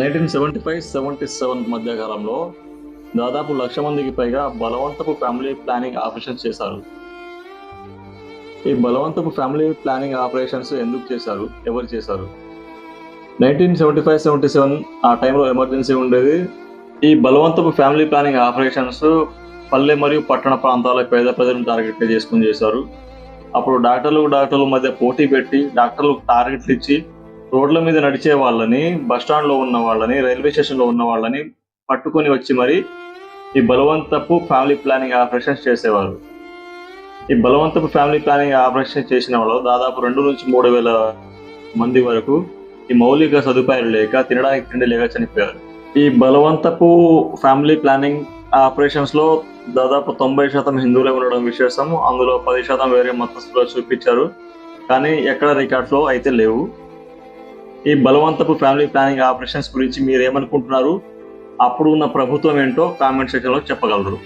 Nineteen seventy five seventy seven మధ్య కాలంలో దాదాపు లక్ష మందికి పైగా బలవంతపు ఫ్యామిలీ ప్లానింగ్ ఆపరేషన్స్ చేశారు. ఈ బలవంతపు ఫ్యామిలీ ప్లానింగ్ ఆపరేషన్స్ ఎందుకు చేశారు? ఎవరు చేశారు? Nineteen seventy five seventy seven ఆ టైంలో ఎమర్జెన్సీ ఉండేది. ఈ బలవంతపు ఫ్యామిలీ ప్లానింగ్ ఆపరేషన్స్ పల్లె మరియు పట్టణ ప్రాంతాల పేద ప్రజలను టార్గెట్ చేసుకుని చేశారు. అప్పుడు డాక్టర్లు డాక్టర్ల మధ్య పోటీ పెట్టి డాక్టర్లకు టార్గెట్లు ఇచ్చి రోడ్ల మీద నడిచే వాళ్ళని బస్ ఉన్న వాళ్ళని రైల్వే స్టేషన్లో ఉన్న వాళ్ళని పట్టుకొని వచ్చి మరి ఈ బలవంతపు ఫ్యామిలీ ప్లానింగ్ ఆపరేషన్స్ చేసేవారు. ఈ బలవంతపు ఫ్యామిలీ ప్లానింగ్ ఆపరేషన్ చేసిన వాళ్ళు దాదాపు రెండు నుంచి మూడు వేల మంది వరకు ఈ మౌలిక సదుపాయాలు లేక తినడానికి తిండి లేక చనిపోయారు. ఈ బలవంతపు ఫ్యామిలీ ప్లానింగ్ ఆపరేషన్స్లో దాదాపు తొంభై శాతం హిందువులే ఉండడం విశేషం. అందులో పది శాతం వేరే మతస్థులు చూపించారు. కానీ ఎక్కడ రికార్డ్స్లో అయితే లేవు. ఈ బలవంతపు ఫ్యామిలీ ప్లానింగ్ ఆపరేషన్స్ గురించి మీరు ఏమనుకుంటున్నారు అప్పుడు ఉన్న ప్రభుత్వం ఏంటో కామెంట్ సెక్షన్లో చెప్పగలరు.